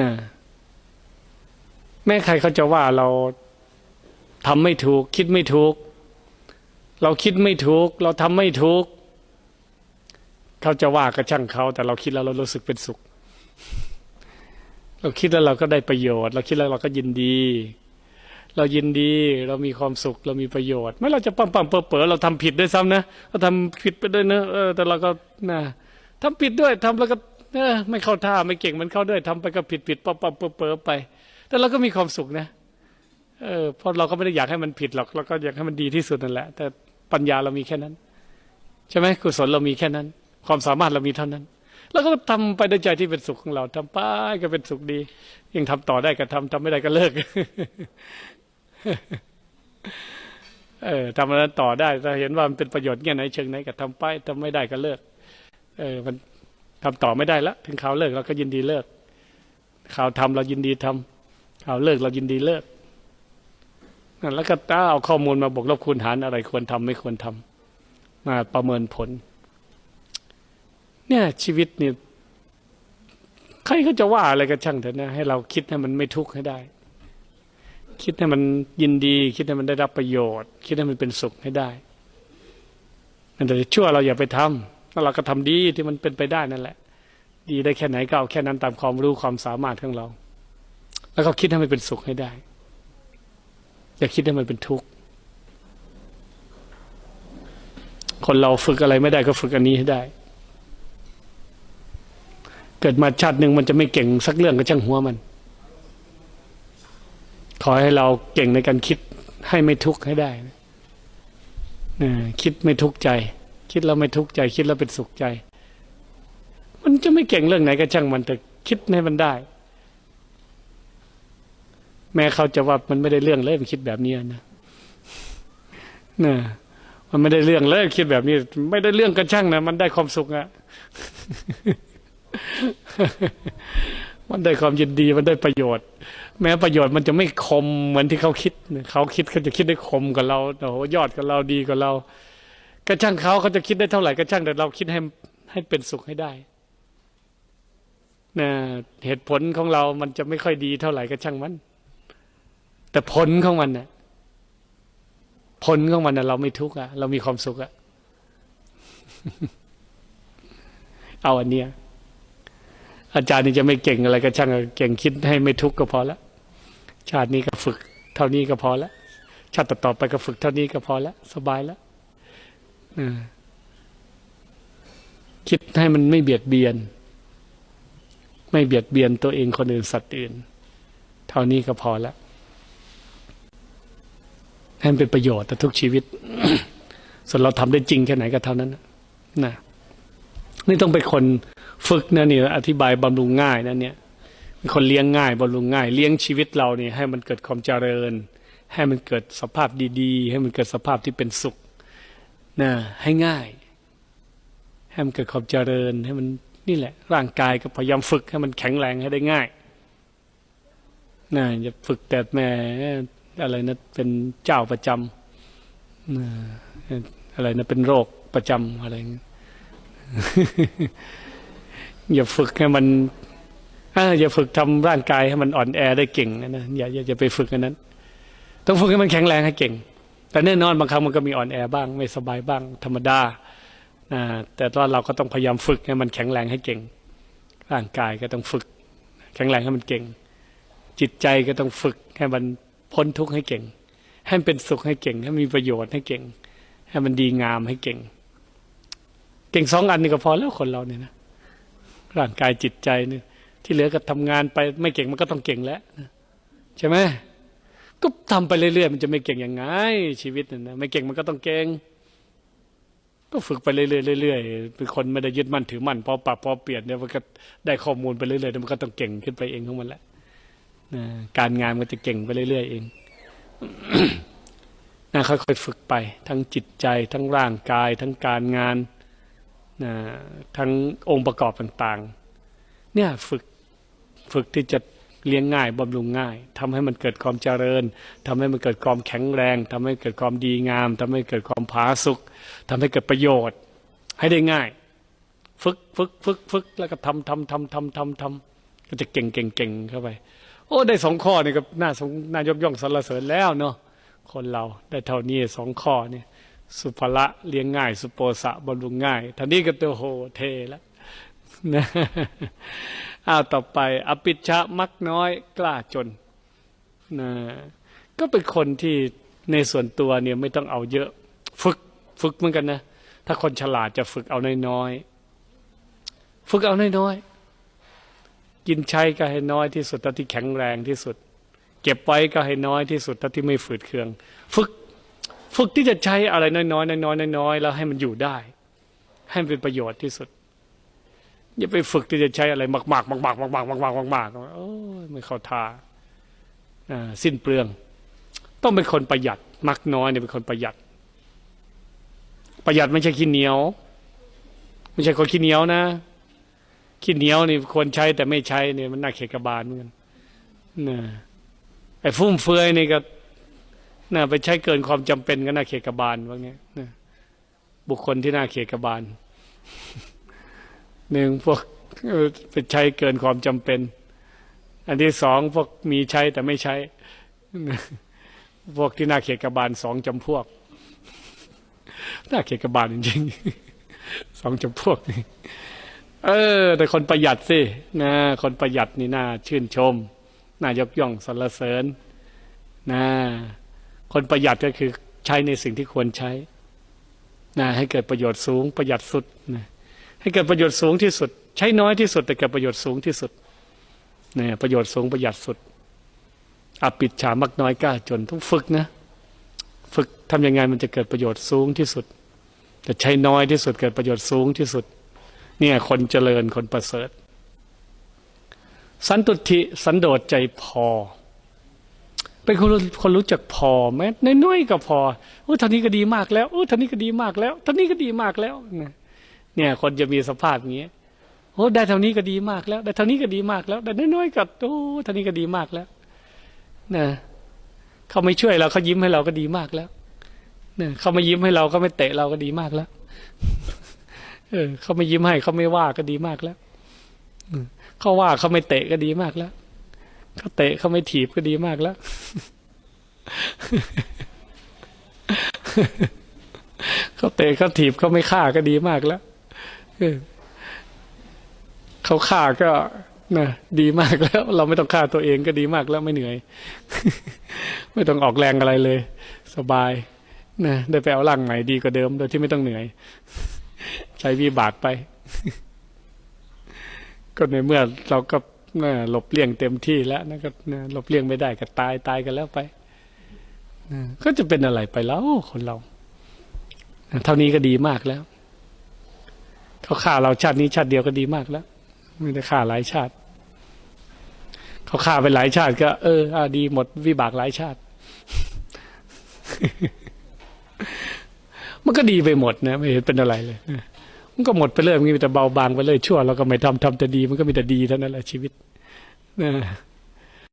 นะแม้ใครเขาจะว่าเราทำไม่ถูก คิดไม่ถูก เราคิดไม่ถูก เราทำไม่ถูก เขาจะว่าก็ช่างเขา แต่เราคิดแล้วเรารู้สึกเป็นสุข เราคิดแล้วเราก็ได้ประโยชน์ เราคิดแล้วเราก็ยินดี เรายินดี เรามีความสุข เรามีประโยชน์ ไม่เราจะปั๊มปั๊มเปอเป๋อเราทำผิดด้วยซ้ำนะเราทำผิดไปด้วยนะเออแต่เราก็นะทำผิดด้วยทำแล้วก็ เออไม่เข้าท่าไม่เก่งมันเข้าด้วยทำไปก็ผิดผิดปั๊มปั๊มเปอเปอไป แต่เราก็มีความสุขนะเออเพราะเราก็ไม่ได้อยากให้มันผิดหรอกเราก็อยากให้มันดีที่สุดนั่นแหละ แต่ปัญญาเรามีแค่นั้น ใช่ไหมกุศลเรามีแค่นั้น ความสามารถเรามีเท่านั้นแล้วก็ทำไปด้วยใจที่เป็นสุขของเราทำไปก็เป็นสุขดี ยังทำต่อได้ก็ทำทำไม่ได้ก็เลิก เออทำอะไรต่อได้ถ้าเห็นว่ามันเป็นประโยชน์แง่ไหนเชิงไหนก็ทำไปทำไม่ได้ก็เลิก เออ มัน ทำต่อไม่ได้แล้วถึงข่าวเลิกเราก็ยินดีเลิก ข่าวทำเรายินดีทำข่าวเลิกเรายินดีเลิกนั่นแล้วก็ถ้าเอาข้อมูลมาบวกลบคูณหารอะไรควรทำไม่ควรทำมาประเมินผล เนี่ยชีวิตเนี่ยใครก็จะว่าอะไรก็ช่างเถอะนะให้เราคิดให้มันไม่ทุกข์ให้ได้ คิดให้มันยินดี คิดให้มันได้รับประโยชน์ คิดให้มันเป็นสุขให้ได้แต่ชั่วเราอย่าไปทำ แล้วเราก็ทำดีที่มันเป็นไปได้นั่นแหละ ดีได้แค่ไหนก็เอาแค่นั้นตามความรู้ความสามารถของเรา แล้วก็คิดให้มันเป็นสุขให้ได้ อย่าคิดให้มันเป็นทุกข์คนเราฝึกอะไรไม่ได้ก็ฝึกอันนี้ให้ได้ เกิดมาชาติหนึ่งมันจะไม่เก่งสักเรื่องก็ช่างหัวมัน ขอให้เราเก่งในการคิดให้ไม่ทุกข์ให้ได้นะคิดไม่ทุกข์ใจ คิดแล้วไม่ทุกข์ใจ คิดแล้วเป็นสุขใจ มันจะไม่เก่งเรื่องไหนก็ช่างมันแต่คิดให้มันได้ แม้เขาจะว่ามันไม่ได้เรื่องเลยมันคิดแบบนี้นะนะมันไม่ได้เรื่องเลยคิดแบบนี้ ไม่ได้เรื่องก็ช่างนะมันได้ความสุขอะมันได้ความยินดีมันได้ประโยชน์ แม้ประโยชน์มันจะไม่คมเหมือนที่เขาคิดเขาคิดเขาจะคิดได้คมกับเราโอ้ยอดกับเราดีกว่าเรา ก็ช่างเขาเขาจะคิดได้เท่าไหร่ก็ช่างแต่เราคิดให้ให้เป็นสุขให้ได้นะเหตุผลของเรามันจะไม่ค่อยดีเท่าไหร่ก็ช่างมัน แต่ผลของมันน่ะผลของมันน่ะเราไม่ทุกข์อะเรามีความสุขอะเอาอันเนี้ยอาจารย์นี่จะไม่เก่งอะไรก็ช่างเก่งคิดให้ไม่ทุกข์ก็พอล้วชาตินี้ก็ฝึก เท่านี้ก็พอล้วชาติต่อไปก็ฝึกเท่านี้ก็พอล้วสบายแล้ว คิดให้มันไม่เบียดเบียน ไม่เบียดเบียนตัวเองคนอื่นสัตว์อื่น เท่านี้ก็พอแล้วให้มันเป็นประโยชน์ต่อทุกชีวิต ส่วนเราทำได้จริงแค่ไหนก็เท่านั้นนะนี่ต้องเป็นคนฝึกนะนี่อธิบายบำรุงง่ายนะเนี่ยเป็นคนเลี้ยงง่ายบำรุงง่าย เลี้ยงชีวิตเราเนี่ยให้มันเกิดความเจริญ ให้มันเกิดสภาพดี ๆ ให้มันเกิดสภาพที่เป็นสุข นะให้ง่ายให้มันเกิดความเจริญให้มันนี่แหละ ร่างกายก็พยายามฝึกให้มันแข็งแรงให้ได้ง่ายนะอย่าฝึกแต่แม่อะไรนะเป็นเจ้าประจำนะอะไรนะเป็นโรคประจำอะไรอย่าฝึกให้มันอย่าฝึกทำร่างกายให้มันอ่อนแอได้เก่งนะอย่าอย่าอย่าไปฝึกอันนั้น ต้องฝึกให้มันแข็งแรงให้เก่ง แต่แน่นอนบางครั้งมันก็มีอ่อนแอบ้าง ไม่สบายบ้าง ธรรมดาแต่ว่าเราก็ต้องพยายามฝึกให้มันแข็งแรงให้เก่ง ร่างกายก็ต้องฝึก แข็งแรงให้มันเก่ง จิตใจก็ต้องฝึกให้มันพ้นทุกข์ให้เก่ง ให้มันเป็นสุขให้เก่ง ให้มีประโยชน์ให้เก่ง ให้มันดีงามให้เก่ง เก่งสองอันนี่ก็พอแล้วคนเราเนี่ยนะร่างกายจิตใจเนี่ยที่เหลือก็ทำงานไปไม่เก่งมันก็ต้องเก่งแล้วใช่ไหม ก็ทำไปเรื่อยๆมันจะไม่เก่งยังไง ชีวิตนะไม่เก่งมันก็ต้องเก่งก็ฝึกไปเรื่อยๆเรื่อยๆเป็นคนไม่ได้ยึดมั่นถือมั่นพอปรับพอเปลี่ยนเนี่ยมันก็ได้ข้อมูลไปเรื่อยๆมันก็ต้องเก่งขึ้นไปเองของมันแหละการงานมันจะเก่งไปเรื่อยๆเองนะค่อยๆฝึกไป ทั้งจิตใจ ทั้งร่างกาย ทั้งการงานนะทั้งองค์ประกอบต่าง ๆ เนี่ยฝึกฝึกที่จะ เลี้ยงง่ายบำรุงง่ายทำให้มันเกิดความเจริญทำให้มันเกิดความแข็งแรงทำให้เกิดความดีงามทำให้เกิดความผาสุกทำให้เกิดประโยชน์ ให้ได้ง่าย ฝึกฝึกฝึกฝึกแล้วก็ทำทำทำทำทำทำก็จะเก่งเก่งเก่งเข้าไป โอ้ได้สองข้อนี่ก็น่าสงน่ายกย่องสรรเสริญแล้วเนาะคนเราได้เท่านี้สองข้อนี่สุภละเลี้ยงง่าย สุโปสะบำรุงง่ายท่านี้ก็ตัวโหเทแล้วนะ อ้าวต่อไป อปิชะมักน้อยกล้าจนนะก็เป็นคนที่ในส่วนตัวเนี่ยไม่ต้องเอาเยอะ ฝึกฝึกเหมือนกันนะ ถ้าคนฉลาดจะฝึกเอาน้อยๆฝึกเอาน้อยๆกินใช้ก็ให้น้อยที่สุดเท่าที่แข็งแรงที่สุด เก็บไว้ก็ให้น้อยที่สุดเท่าที่ไม่ฝืดเคือง ฝึกฝึกที่จะใช้อะไรน้อยๆน้อยๆน้อยๆแล้วให้มันอยู่ได้ ให้มันเป็นประโยชน์ที่สุด อย่าไปฝึกที่จะใช้อะไรมากๆมากๆมากๆมากๆมากมากโอ้ยไม่เข้าท่าสิ้นเปลือง ต้องเป็นคนประหยัดมักน้อยเนี่ยเป็นคนประหยัด ประหยัดไม่ใช่ขี้เหนียว ไม่ใช่คนขี้เหนียวนะขี้เหนียวนี่ควรใช้แต่ไม่ใช้เนี่ยมันน่าเขกบาลเหมือนกันนะไอ้ฟุ่มเฟือยนี่ก็น่าไปใช้เกินความจำเป็นก็น่าเขกบาลว่างี้นะบุคคลที่น่าเขกบาล หนึ่งพวกเออไปใช้เกินความจำเป็น อันที่สองพวกมีใช้แต่ไม่ใช้ พวกที่น่าเขกบาลสองจำพวก น่าเขกบาลจริงๆสองจำพวกนี่เออ แต่คนประหยัดสินะคนประหยัดนี่น่าชื่นชมน่ายกย่องสรรเสริญนะคนประหยัดก็คือใช้ในสิ่งที่ควรใช้นะให้เกิดประโยชน์สูงประหยัดสุดนะ ให้เกิดประโยชน์สูงที่สุด ใช้น้อยที่สุดแต่เกิดประโยชน์สูงที่สุดเนี่ยประโยชน์สูงประหยัดสุดอปิดฉามักน้อยกล้าจนต้องฝึกนะ ฝึกทำยังไงมันจะเกิดประโยชน์สูงที่สุด จะใช้น้อยที่สุดเกิดประโยชน์สูงที่สุด เนี่ยคนเจริญคนประเสริฐ สันตุทิสันโดษใจพอ เป็นคนคนรู้จักพอแม้น้อยๆก็พอโอ้ท่านี้ก็ดีมากแล้วโอ้ท่านี้ก็ดีมากแล้วท่านี้ก็ดีมากแล้วนะ เนี่ย คนจะมีสภาพอย่างนี้ยโอ้ได้เท่านี้ก็ดีมากแล้ว ได้เท่านี้ก็ดีมากแล้ว ได้น้อยๆก็โอ้เท่านี้ก็ดีมากแล้วนะเขาไม่ช่วยเราเขายิ้มให้เราก็ดีมากแล้วนะเขาไม่ยิ้มให้เราเขาไม่เตะเราก็ดีมากแล้ว เออเขาไม่ยิ้มให้เขาไม่ว่าก็ดีมากแล้วเขาว่าเขาไม่เตะก็ดีมากแล้วเขาเตะเขาไม่ถีบก็ดีมากแล้วเขาเตะเขาถีบเขาไม่ฆ่าก็ดีมากแล้ว เขาฆ่าก็นะดีมากแล้ว เราไม่ต้องฆ่าตัวเองก็ดีมากแล้วไม่เหนื่อย ไม่ต้องออกแรงอะไรเลย สบายนะได้ไปเอาร่างใหม่ดีกว่าเดิม โดยที่ไม่ต้องเหนื่อย ใช้วิบากไป ก็ในเมื่อเราก็นะหลบเลี่ยงเต็มที่แล้วนะก็นะหลบเลี่ยงไม่ได้ก็ตายตายกันแล้วไปนะก็จะเป็นอะไรไปแล้วคนเรา เท่านี้ก็ดีมากแล้ว เขาฆ่าเราชาตินี้ชาติเดียวก็ดีมากแล้ว ไม่ได้ฆ่าหลายชาติ เขาฆ่าไปหลายชาติ ก็ เอออดีหมดวิบากหลายชาติ มันก็ดีไปหมดนะ ไม่เห็นเป็นอะไรเลยมันก็หมดไปเลยมันมีแต่เบาบางไปเลยชั่วเราก็ไม่ทำทำแต่ดี มันก็มีแต่ดีเท่านั้นแหละชีวิตนะ